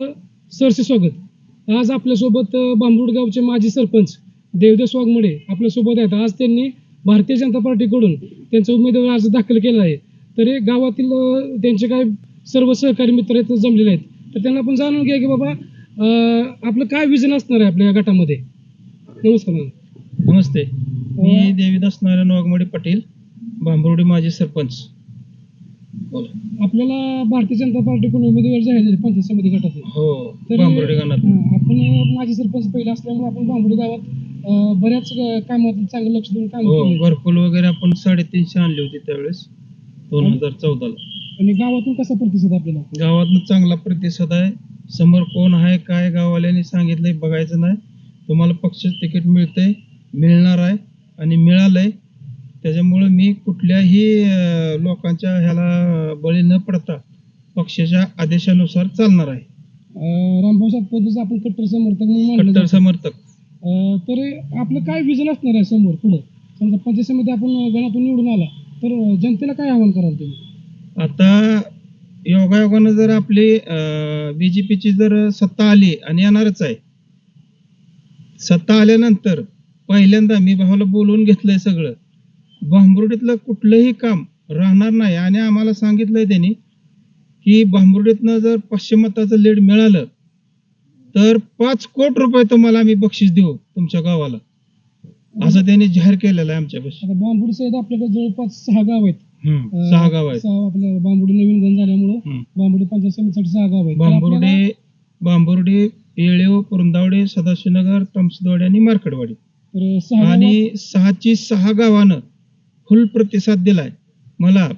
सरसे स्वागत. आज आपल्यासोबत अ, बांबुड गावचे माजी सरपंच देवदास वाघमोडे आपल्यासोबत आहेत. आज त्यांनी भारतीय जनता पार्टीकडून त्यांचा उमेदवारी अर्ज दाखल केला आहे. तरी गावातील त्यांचे काय सर्व सहकारी मित्र आहेत जमलेले आहेत. तर त्यांना आपण जाणून घ्या की बाबा आपलं काय विजन असणार आहे आपल्या या गटामध्ये? नमस्कार. नमस्ते. मी देवीदास नारायण वाघमोडे पाटील भांबरोडी माजी सरपंच. आपल्याला भारतीय जनता पार्टीकडून उमेदवार जाहीर पंचायत समिती गटातून हो तरी- हा, आपण माझे सरपंच पहिले असल्यामुळे आपण बांबुडी गावात बऱ्याच कामात चांगलं लक्ष देऊन काम हो केलं. घरकुल वगैरे आपण साडेतीनशे आणली होती त्यावेळेस दोन हजार चौदाला. आणि गावातून कसा प्रतिसाद आपल्याला? गावातनं चांगला प्रतिसाद आहे. समोर कोण आहे काय गाववाल्यांनी सांगितलंय बघायचं नाही. तुम्हाला पक्ष तिकीट मिळतंय मिळणार आहे आणि मिळालंय. त्याच्यामुळे मी कुठल्याही लोकांच्या ह्याला बळी न पडता पक्षाच्या आदेशानुसार चालणार आहे. रामभाऊ सातपुतेचं आपण कट्टर समर्थक म्हणून मानलं कट्टर जातं. समर्थक. अं, तर आपलं काय विजन असणार आहे समोर पुढे? समजा पंचायत समिती आपण गणातून निवडून आला तर अं, जनतेला काय आव्हान कराल तुम्ही? आता योगायोगानं जर आपली बीजेपीची जर सत्ता आली आणि येणारच आहे सत्ता आल्यानंतर पहिल्यांदा मी भावाला बोलवून घेतलंय सगळं. भांबुर्डीतलं कुठलंही काम राहणार नाही. आणि आम्हाला सांगितलंय त्यांनी की भांबुर्डीतनं जर पाचशे मताचं लीड मिळालं तर पाच कोटी रुपये तुम्हाला आम्ही बक्षीस देऊ तुमच्या गावाला. असं त्यांनी जाहीर केलेलं आहे आमच्यापाशी. आता बांबुडी सहित आपल्याकडे जवळपास सहा गाव आहेत. हम्म, सहा गाव आहेत. सहा आपल्या बांबुडी नवीन गण झाल्यामुळं हम्म. बांबुडी पंचायत समितीसाठी सहा गाव आहेत. तर आपल्याला- बांबुर्डे बांबुर्डे येळेव पुरंदावडे सदाशिवनगर तमसदवाडी आणि मार्कडवाडी तर सहा आणि सहाची सहा गावानं फुल प्रतिसाद दिलाय. मला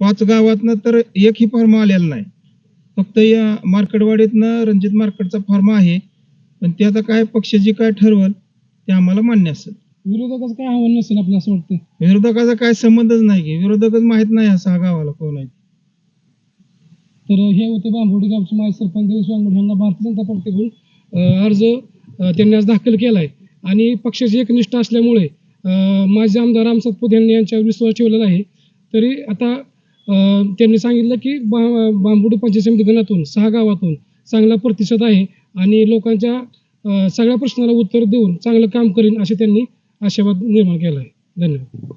पाच गावातनं तर एकही फॉर्म आलेला नाही. फक्त या मार्कडवाडीतनं रणजित मार्कडचा फॉर्म आहे. पण ते आता काय पक्ष जे काय ठरवल ते आम्हाला मान्य असेल. विरोधकाचं काय आव्हान नसेल आपल्याला असं वाटतं विरोधकाचा काय संबंधच नाही की. विरोधकच माहीत नाही सहा गावाला कोण आहे. तर हे होते बांबोडी गावचे माजी सरपंच देवेश वांगड यांना भारतीय जनता पार्टीकडून अं, अर्ज अं, त्यांनी आज दाखल केलाय. आणि पक्षाची एकनिष्ठ असल्यामुळे माझे माजी आमदार राम सातपुते यांनी यांच्यावर विश्वास ठेवलेला आहे. तरी आता त्यांनी सांगितलं की बा बांबोडी पंचायत समिती गणातून सहा गावातून चांगला प्रतिसाद आहे आणि लोकांच्या सगळ्या प्रश्नाला उत्तर देऊन चांगलं काम करीन असे त्यांनी आशावाद निर्माण केला आहे धन्यवाद.